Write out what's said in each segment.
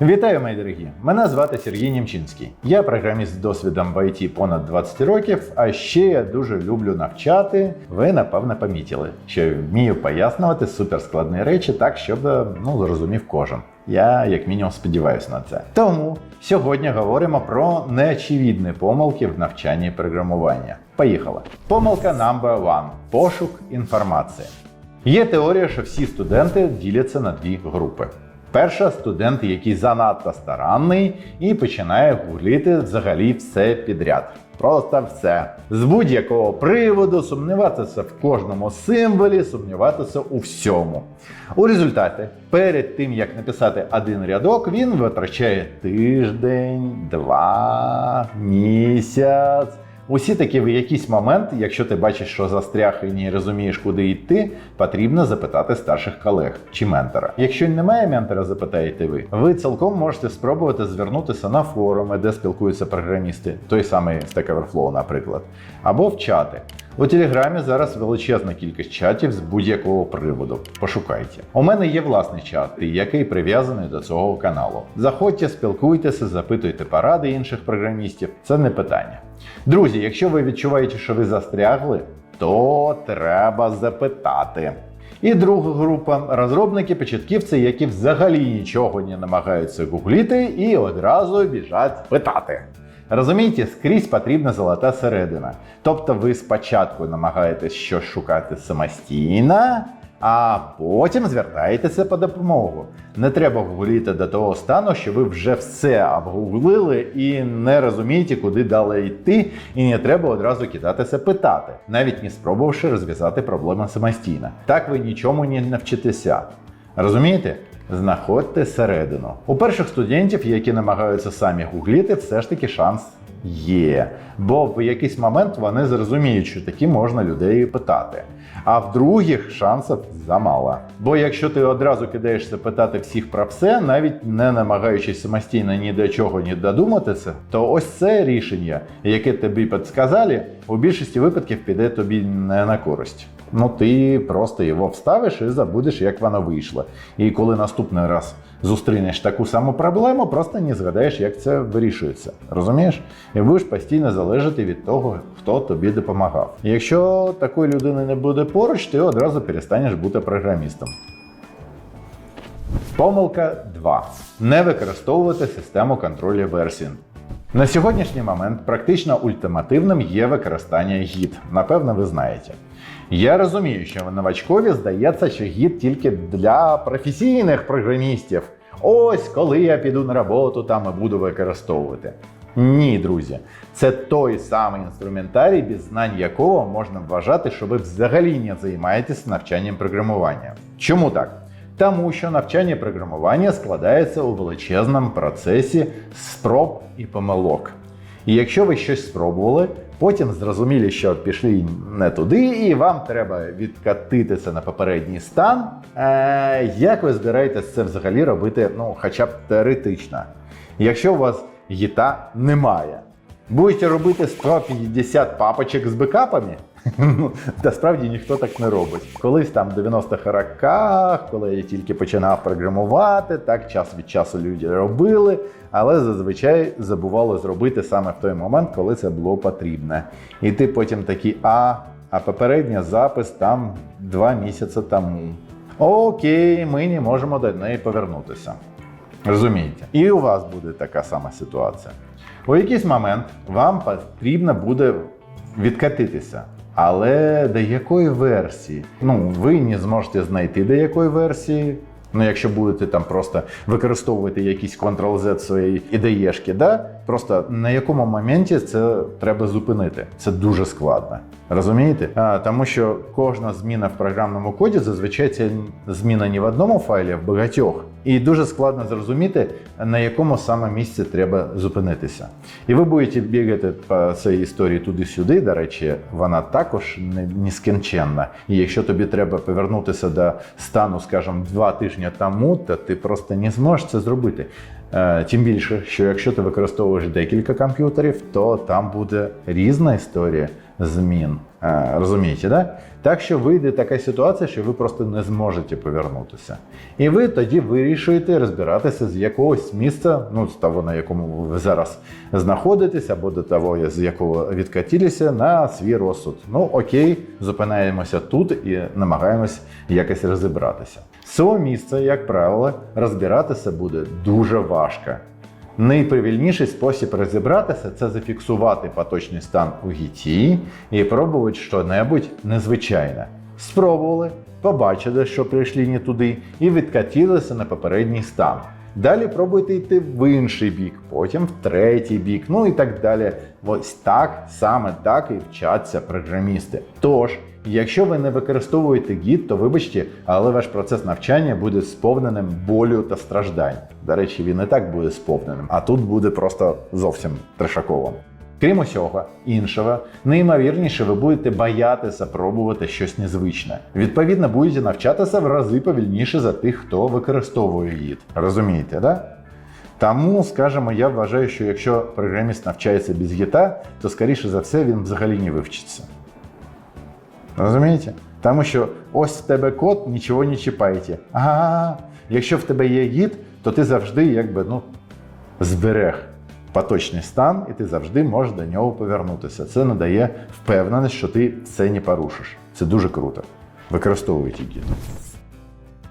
Вітаю, мої дорогі! Мене звати Сергій Німчинський. Я програміст з досвідом в ІТ понад 20 років, а ще я дуже люблю навчати. Ви напевно помітили, що вмію пояснювати суперскладні речі так, щоб ну, зрозумів кожен. Я як мінімум сподіваюся на це. Тому сьогодні говоримо про неочевидні помилки в навчанні програмування. Поїхали. Помилка number one – пошук інформації. Є теорія, що всі студенти діляться на дві групи. Перша студент, який занадто старанний і починає гуглити взагалі все підряд. Просто все. З будь-якого приводу сумніватися в кожному символі, сумніватися у всьому. У результаті, перед тим як написати один рядок, він витрачає тиждень, два, місяць. Усі таки в якийсь момент, якщо ти бачиш, що застряг і не розумієш, куди йти, потрібно запитати старших колег чи ментора. Якщо немає ментора, запитаєте ви, ви цілком можете спробувати звернутися на форуми, де спілкуються програмісти, той самий Stack Overflow, наприклад, або в чати. У Телеграмі зараз величезна кількість чатів з будь-якого приводу. Пошукайте. У мене є власний чат, який прив'язаний до цього каналу. Заходьте, спілкуйтеся, запитуйте поради інших програмістів. Це не питання. Друзі, якщо ви відчуваєте, що ви застрягли, то треба запитати. І друга група розробники-початківці, які взагалі нічого не намагаються гугліти і одразу біжать питати. Розумієте, скрізь потрібна золота середина. Тобто ви спочатку намагаєтесь щось шукати самостійно, а потім звертаєтеся по допомогу. Не треба гугліти до того стану, що ви вже все обгуглили і не розумієте, куди далі йти, і не треба одразу кидатися питати, навіть не спробувавши розв'язати проблему самостійно. Так ви нічому не навчитеся. Розумієте? Знаходьте середину. У перших студентів, які намагаються самі гугліти, все ж таки шанс є. Бо в якийсь момент вони зрозуміють, що таки можна людей питати. А в других шансів замало. Бо якщо ти одразу кидаєшся питати всіх про все, навіть не намагаючись самостійно ні до чого ні додуматися, то ось це рішення, яке тобі підсказали, у більшості випадків піде тобі не на користь. Ну, ти просто його вставиш і забудеш, як воно вийшло. І коли наступний раз зустрінеш таку саму проблему, просто не згадаєш, як це вирішується. Розумієш? І будеш постійно залежати від того, хто тобі допомагав. Якщо такої людини не буде поруч, ти одразу перестанеш бути програмістом. Помилка 2. Не використовувати систему контролю версій. На сьогоднішній момент практично ультимативним є використання гід. Напевно, ви знаєте. Я розумію, що новачкові здається, що гід тільки для професійних програмістів. Ось коли я піду на роботу, там і буду використовувати. Ні, друзі, це той самий інструментарій, без знань якого можна вважати, що ви взагалі не займаєтесь навчанням програмування. Чому так? Тому що навчання програмування складається у величезному процесі спроб і помилок. І якщо ви щось спробували, потім зрозуміли, що пішли не туди, і вам треба відкатитися на попередній стан, е, як ви збираєтесь це взагалі робити, ну, хоча б теоретично? Якщо у вас гіта немає, будете робити 150 папочок з бекапами? Ну, Насправді ніхто так не робить. Колись там в 90-х роках, коли я тільки починав програмувати, так час від часу люди робили, але зазвичай забували зробити саме в той момент, коли це було потрібно. І ти потім такий, а, а попередній запис там два місяці тому. Окей, ми не можемо до неї повернутися. Розумієте? І у вас буде така сама ситуація. У якийсь момент вам потрібно буде відкатитися. Але до якої версії? Ну, ви не зможете знайти до якої версії. Ну, якщо будете там просто використовувати якийсь Ctrl-Z своєї ідеєшки, да? просто на якому моменті це треба зупинити. Це дуже складно. Розумієте? А, тому що кожна зміна в програмному коді зазвичай це зміна не в одному файлі, а в багатьох. І дуже складно зрозуміти, на якому саме місці треба зупинитися. І ви будете бігати по цій історії туди-сюди. До речі, вона також не нескінченна. І якщо тобі треба повернутися до стану, скажімо, два тижні тому, то ти просто не зможеш це зробити. Е, Тим більше, що якщо ти використовуєш декілька комп'ютерів, то там буде різна історія змін. Е, Розумієте, да? Так що вийде така ситуація, що ви просто не зможете повернутися. І ви тоді вирішуєте розбиратися з якогось місця, ну з того, на якому ви зараз знаходитесь, або до того, з якого відкатилися, на свій розсуд. Ну окей, зупинаємося тут і намагаємось якось розібратися. З цього місця, як правило, розбиратися буде дуже важко. Найповільніший спосіб розібратися це зафіксувати поточний стан у гіті і пробувати щось незвичайне. Спробували, побачили, що прийшли не туди, і відкатилися на попередній стан. Далі пробуйте йти в інший бік, потім в третій бік, ну і так далі. Ось так, саме так і вчаться програмісти. Тож, якщо ви не використовуєте гід, то вибачте, але ваш процес навчання буде сповненим болю та страждань. До речі, він і так буде сповненим, а тут буде просто зовсім трешаково. Крім усього іншого, неймовірніше ви будете боятися пробувати щось незвичне. Відповідно, будете навчатися в рази повільніше за тих, хто використовує гід. Розумієте, да? Тому, скажімо, я вважаю, що якщо програміст навчається без гіта, то скоріше за все він взагалі не вивчиться. Розумієте? Тому що ось в тебе код, нічого не чіпайте. Ага, якщо в тебе є гід, то ти завжди якби ну, зберег поточний стан, і ти завжди можеш до нього повернутися. Це надає впевненість, що ти це не порушиш. Це дуже круто. Використовуйте гід.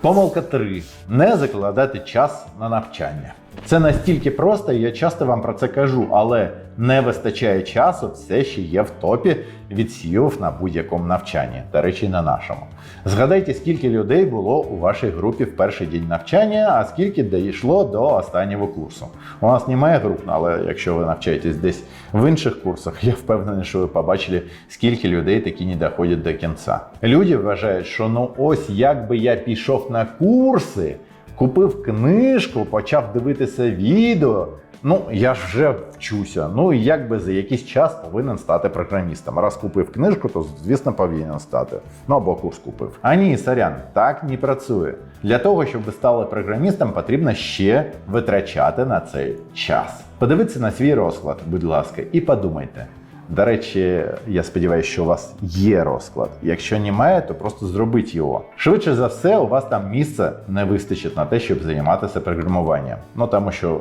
Помилка 3. Не закладати час на навчання. Це настільки просто, я часто вам про це кажу, але не вистачає часу, все ще є в топі відсівів на будь-якому навчанні, до речі, на нашому. Згадайте, скільки людей було у вашій групі в перший день навчання, а скільки дійшло до останнього курсу. У нас немає груп, але якщо ви навчаєтесь десь в інших курсах, я впевнений, що ви побачили, скільки людей такі не доходять до кінця. Люди вважають, що ну ось як би я пішов на курси, купив книжку, почав дивитися відео. Ну, я ж вже вчуся. Ну і якби за якийсь час повинен стати програмістом. Раз купив книжку, то звісно повинен стати. Ну або курс купив. А ні, сорян, так не працює. Для того, щоб ви стали програмістом, потрібно ще витрачати на цей час. Подивіться на свій розклад, будь ласка, і подумайте. До речі, я сподіваюся, що у вас є розклад. Якщо немає, то просто зробіть його. Швидше за все, у вас там місця не вистачить на те, щоб займатися програмуванням. Ну тому що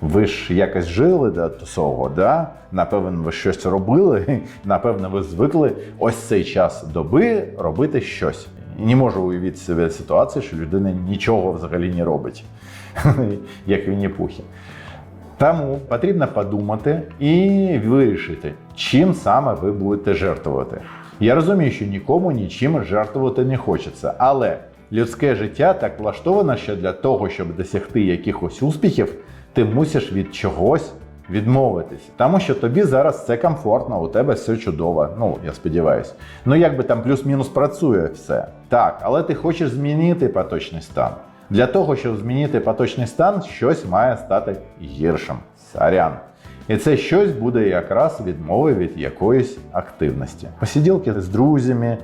ви ж якось жили до цього, да? напевно, ви щось робили, напевно, ви звикли ось цей час доби робити щось. Не можу уявити себе ситуацію, що людина нічого взагалі не робить, як Вінні Пухі. Тому потрібно подумати і вирішити, чим саме ви будете жертвувати. Я розумію, що нікому нічим жертвувати не хочеться, але людське життя так влаштовано, що для того, щоб досягти якихось успіхів, ти мусиш від чогось відмовитись. Тому що тобі зараз це комфортно, у тебе все чудово. Ну, я сподіваюся. Ну, якби там плюс-мінус працює все. Так, але ти хочеш змінити поточний стан. Для того, щоб змінити поточний стан, щось має стати гіршим. Сорян. І це щось буде якраз відмови від якоїсь активності. Посиділки з друзями,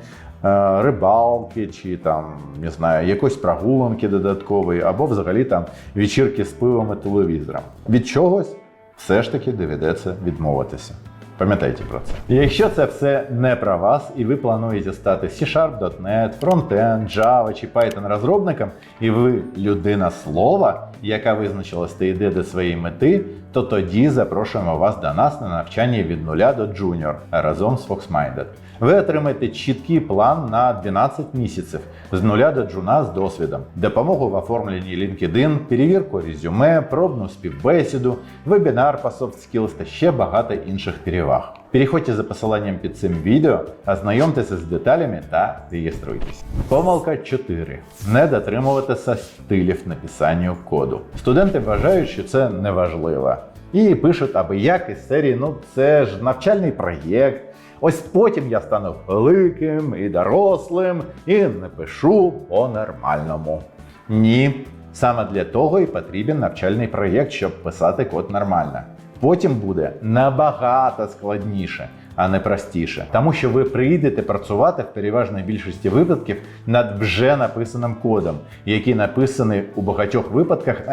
рибалки чи там, не знаю, якоїсь прогулянки додаткової, або взагалі там вечірки з пивом і телевізором. Від чогось все ж таки доведеться відмовитися. Пам'ятайте про це. Якщо це все не про вас, і ви плануєте стати C-Sharp, .NET, Frontend, Java чи Python розробником, і ви людина слова, яка визначилась та йде до своєї мети, то тоді запрошуємо вас до нас на навчання від нуля до Junior разом з FoxMinded. Ви отримаєте чіткий план на 12 місяців з нуля до джуна з досвідом, допомогу в оформленні LinkedIn, перевірку резюме, пробну співбесіду, вебінар по soft skills та ще багато інших переваг. Переходьте за посиланням під цим відео, ознайомтеся з деталями та реєструйтесь. Помилка 4. Не дотримуватися стилів написання коду. Студенти вважають, що це неважливо. І пишуть аби як із серії, ну це ж навчальний проєкт. Ось потім я стану великим і дорослим і напишу по-нормальному. Ні. Саме для того і потрібен навчальний проєкт, щоб писати код нормально. Потім буде набагато складніше. а не простіше. Тому що ви прийдете працювати в переважній більшості випадків над вже написаним кодом, який написаний у багатьох випадках е,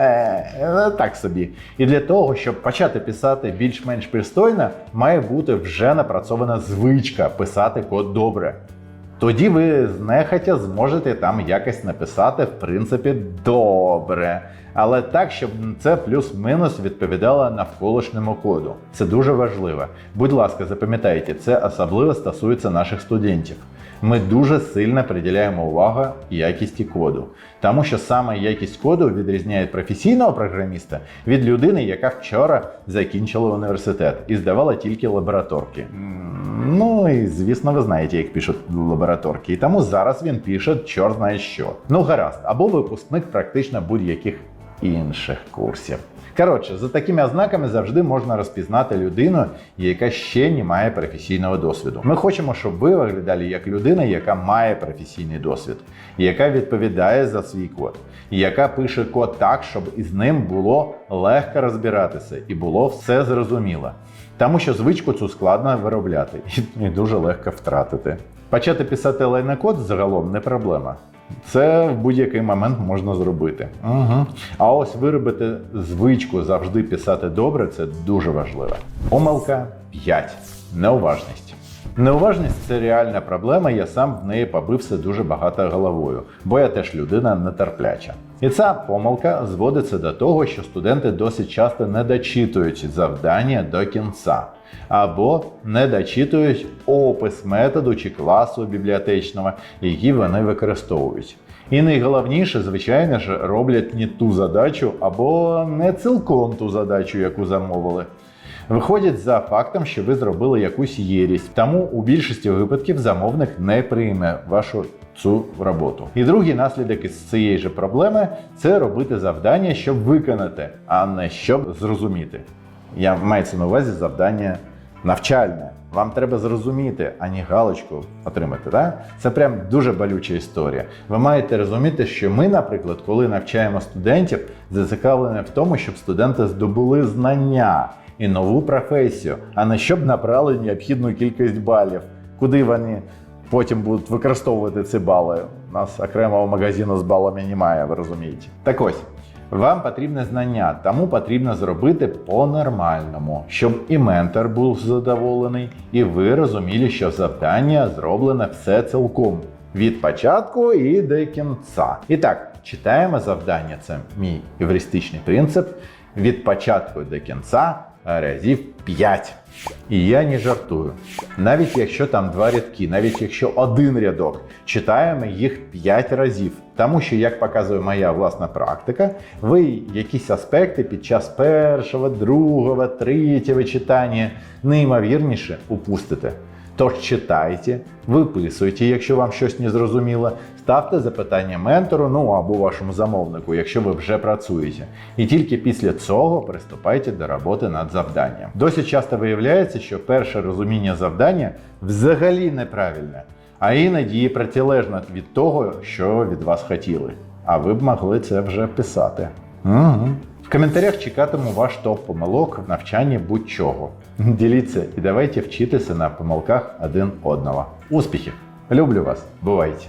е, так собі. І для того, щоб почати писати більш-менш пристойно, має бути вже напрацьована звичка писати код добре. Тоді ви знехотя зможете там якось написати, в принципі, добре. Але так, щоб це плюс-мінус відповідало навколишньому коду. Це дуже важливо. Будь ласка, запам'ятайте, це особливо стосується наших студентів. Ми дуже сильно приділяємо увагу якісті коду, тому що саме якість коду відрізняє професійного програміста від людини, яка вчора закінчила університет і здавала тільки лабораторки. Ну і звісно, ви знаєте, як пишуть лабораторки. І тому зараз він пише чор знає що. Ну гаразд, або випускник практично будь-яких інших курсів. Коротше, за такими ознаками завжди можна розпізнати людину, яка ще не має професійного досвіду. Ми хочемо, щоб ви виглядали як людина, яка має професійний досвід, яка відповідає за свій код, яка пише код так, щоб із ним було легко розбиратися і було все зрозуміло. Тому що звичку цю складно виробляти і дуже легко втратити. Почати писати лайнокод загалом не проблема. Це в будь-який момент можна зробити. Угу. А ось виробити звичку завжди писати добре це дуже важливо. Помилка 5. Неуважність. Неуважність це реальна проблема, я сам в неї побився дуже багато головою, бо я теж людина нетерпляча. І ця помилка зводиться до того, що студенти досить часто не дочитують завдання до кінця, або не дочитують опис методу чи класу бібліотечного, який вони використовують. І найголовніше, звичайно ж, роблять не ту задачу або не цілком ту задачу, яку замовили. Виходять за фактом, що ви зробили якусь єрість, тому у більшості випадків замовник не прийме вашу цю роботу. І другий наслідок із цієї ж проблеми це робити завдання, щоб виконати, а не щоб зрозуміти. Я мається на увазі завдання навчальне. Вам треба зрозуміти, а не галочку отримати. Так? Це прям дуже болюча історія. Ви маєте розуміти, що ми, наприклад, коли навчаємо студентів, зацікавлені в тому, щоб студенти здобули знання і нову професію, а не щоб набрали необхідну кількість балів, куди вони потім будуть використовувати ці бали. У нас окремого магазину з балами немає, ви розумієте. Так ось. Вам потрібне знання, тому потрібно зробити по-нормальному, щоб і ментор був задоволений, і ви розуміли, що завдання зроблене все цілком від початку і до кінця. І так, читаємо завдання. Це мій евристичний принцип. Від початку до кінця разів 5. І я не жартую. Навіть якщо там два рядки, навіть якщо один рядок, читаємо їх 5 разів. Тому що, як показує моя власна практика, ви якісь аспекти під час першого, другого, третього читання неймовірніше упустите. Тож читайте, виписуйте, якщо вам щось не зрозуміло, ставте запитання ментору, ну або вашому замовнику, якщо ви вже працюєте. І тільки після цього приступайте до роботи над завданням. Досить часто виявляється, що перше розуміння завдання взагалі неправильне, а іноді і протилежне від того, що від вас хотіли. А ви б могли це вже писати. Угу. В коментарях чекатиму ваш топ помилок в навчанні будь-чого. Діліться і давайте вчитися на помилках один одного. Успіхів! Люблю вас! Бувайте!